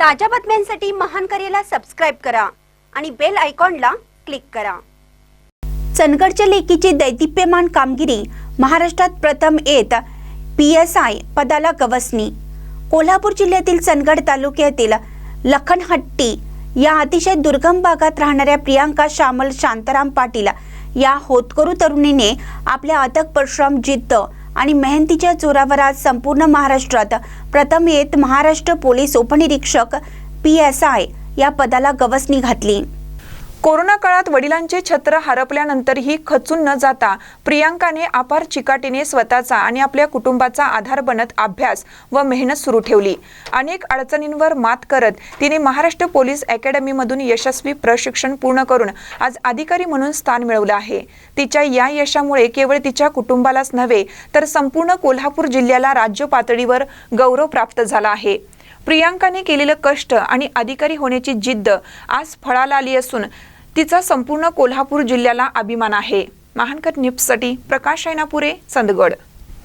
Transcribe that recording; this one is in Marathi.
ताज्या बातम्यांसाठी महान करेला सबस्क्राईब करा आणि बेल आयकॉनला क्लिक करा. चंदगडच्या लेकीची दैदिप्यमान कामगिरी महाराष्ट्रात प्रथम येत पी एस आय पदाला गवसणी. कोल्हापूर जिल्ह्यातील चंदगड तालुक्यातील लखनहट्टी या अतिशय दुर्गम भागात राहणाऱ्या प्रियांका श्यामल शांताराम पाटील या होतकरू तरुणीने आपल्या अथक परिश्रम जिद्द आणि मेहनतीच्या जोरावर आज संपूर्ण महाराष्ट्रात प्रथम येत महाराष्ट्र पोलीस उपनिरीक्षक पी एस आय या पदाला गवसणी घातली. कोरोना काळात वडिलांचे छत्र हरपल्यानंतरही खचून न जाता प्रियांकाने अपार चिकाटीने स्वतःचा आणि आपल्या कुटुंबाचा आधार बनत अभ्यास व मेहनत सुरू ठेवली. अनेक अडचणींवर मात करत तिने महाराष्ट्र पोलीस अकॅडमीमधून यशस्वी प्रशिक्षण पूर्ण करून आज अधिकारी म्हणून स्थान मिळवलं आहे. तिच्या या यशामुळे केवळ तिच्या कुटुंबालाच नव्हे तर संपूर्ण कोल्हापूर जिल्ह्याला राज्य पातळीवर गौरव प्राप्त झाला आहे. प्रियांकाने केलेलं कष्ट आणि अधिकारी होण्याची जिद्द आज फळाला आली असून तिचा संपूर्ण कोल्हापूर जिल्ह्याला अभिमान आहे. महानकर न्यूजसाठी प्रकाश ऐनापुरे चंदगड